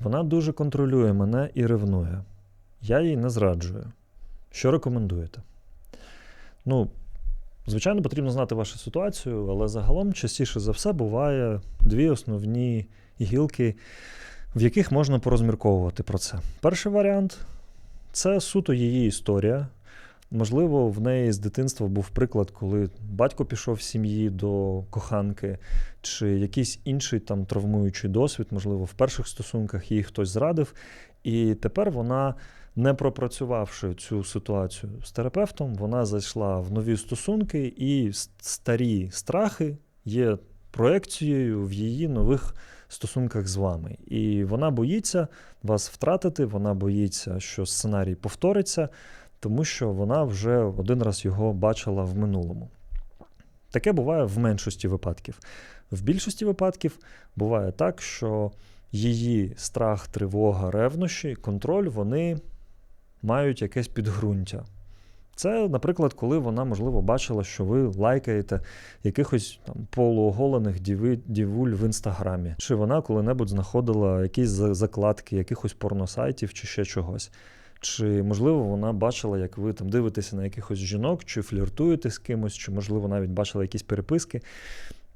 Вона дуже контролює мене і ревнує. Я їй не зраджую. Що рекомендуєте? Ну, звичайно, потрібно знати вашу ситуацію, але загалом частіше за все буває дві основні гілки, в яких можна порозмірковувати про це. Перший варіант це суто її історія. Можливо, в неї з дитинства був приклад, коли батько пішов з сім'ї до коханки, чи якийсь інший там травмуючий досвід, можливо, в перших стосунках її хтось зрадив, і тепер вона, не пропрацювавши цю ситуацію з терапевтом, вона зайшла в нові стосунки, і старі страхи є проекцією в її нових стосунках з вами. І вона боїться вас втратити, вона боїться, що сценарій повториться, тому що вона вже один раз його бачила в минулому. Таке буває в меншості випадків. В більшості випадків буває так, що її страх, тривога, ревнощі, контроль вони мають якесь підґрунтя. Це, наприклад, коли вона, можливо, бачила, що ви лайкаєте якихось там полуоголених дівуль в інстаграмі, чи вона коли-небудь знаходила якісь закладки якихось порносайтів чи ще чогось. Чи, можливо, вона бачила, як ви там дивитеся на якихось жінок, чи фліртуєте з кимось, чи, можливо, навіть бачила якісь переписки.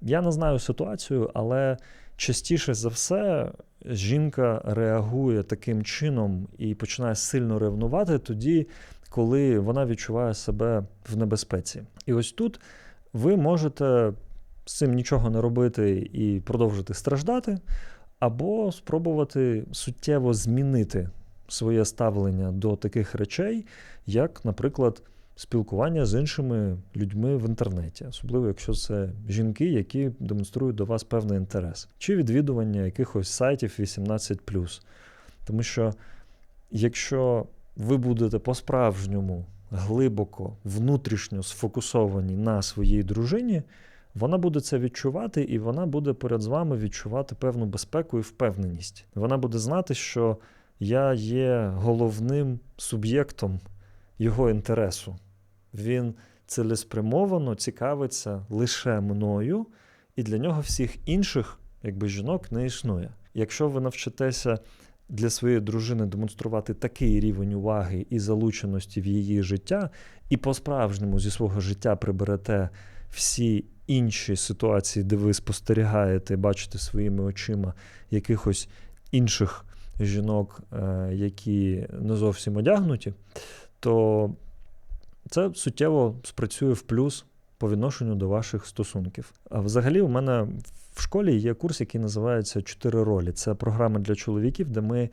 Я не знаю ситуацію, але частіше за все жінка реагує таким чином і починає сильно ревнувати тоді, коли вона відчуває себе в небезпеці. І ось тут ви можете з цим нічого не робити і продовжити страждати, або спробувати суттєво змінити своє ставлення до таких речей, як, наприклад, спілкування з іншими людьми в інтернеті, особливо якщо це жінки, які демонструють до вас певний інтерес, чи відвідування якихось сайтів 18. Тому що якщо ви будете по-справжньому глибоко, внутрішньо сфокусовані на своїй дружині, вона буде це відчувати, і вона буде поряд з вами відчувати певну безпеку і впевненість. Вона буде знати, що я є головним суб'єктом його інтересу. Він цілеспрямовано цікавиться лише мною, і для нього всіх інших, якби жінок, не існує. Якщо ви навчитеся для своєї дружини демонструвати такий рівень уваги і залученості в її життя, і по-справжньому зі свого життя приберете всі інші ситуації, де ви спостерігаєте, бачите своїми очима якихось інших жінок, е, які не зовсім одягнуті, то це суттєво спрацює в плюс по відношенню до ваших стосунків. А взагалі, у мене в школі є курс, який називається Чотири ролі. Це програма для чоловіків, де ми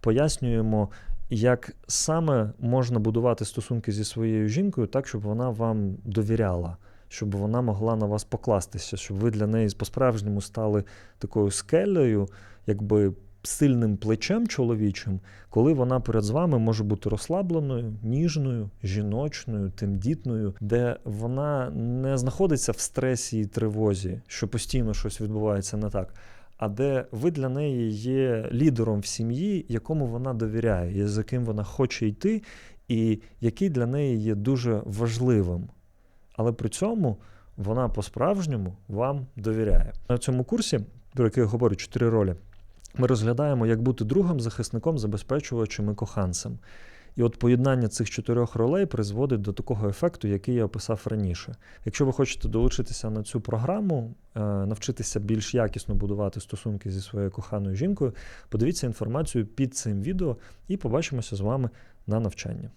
пояснюємо, як саме можна будувати стосунки зі своєю жінкою так, щоб вона вам довіряла, щоб вона могла на вас покластися, щоб ви для неї по-справжньому стали такою скелею, якби сильним плечем чоловічим, коли вона перед з вами може бути розслабленою, ніжною, жіночною, тендітною, де вона не знаходиться в стресі і тривозі, що постійно щось відбувається не так. А де ви для неї є лідером в сім'ї, якому вона довіряє, з яким вона хоче йти, і який для неї є дуже важливим. Але при цьому вона по-справжньому вам довіряє. На цьому курсі, про який я говорю чотири ролі, ми розглядаємо, як бути другом, захисником, забезпечувачем і коханцем. І от поєднання цих чотирьох ролей призводить до такого ефекту, який я описав раніше. Якщо ви хочете долучитися на цю програму, е, навчитися більш якісно будувати стосунки зі своєю коханою жінкою, подивіться інформацію під цим відео і побачимося з вами на навчанні.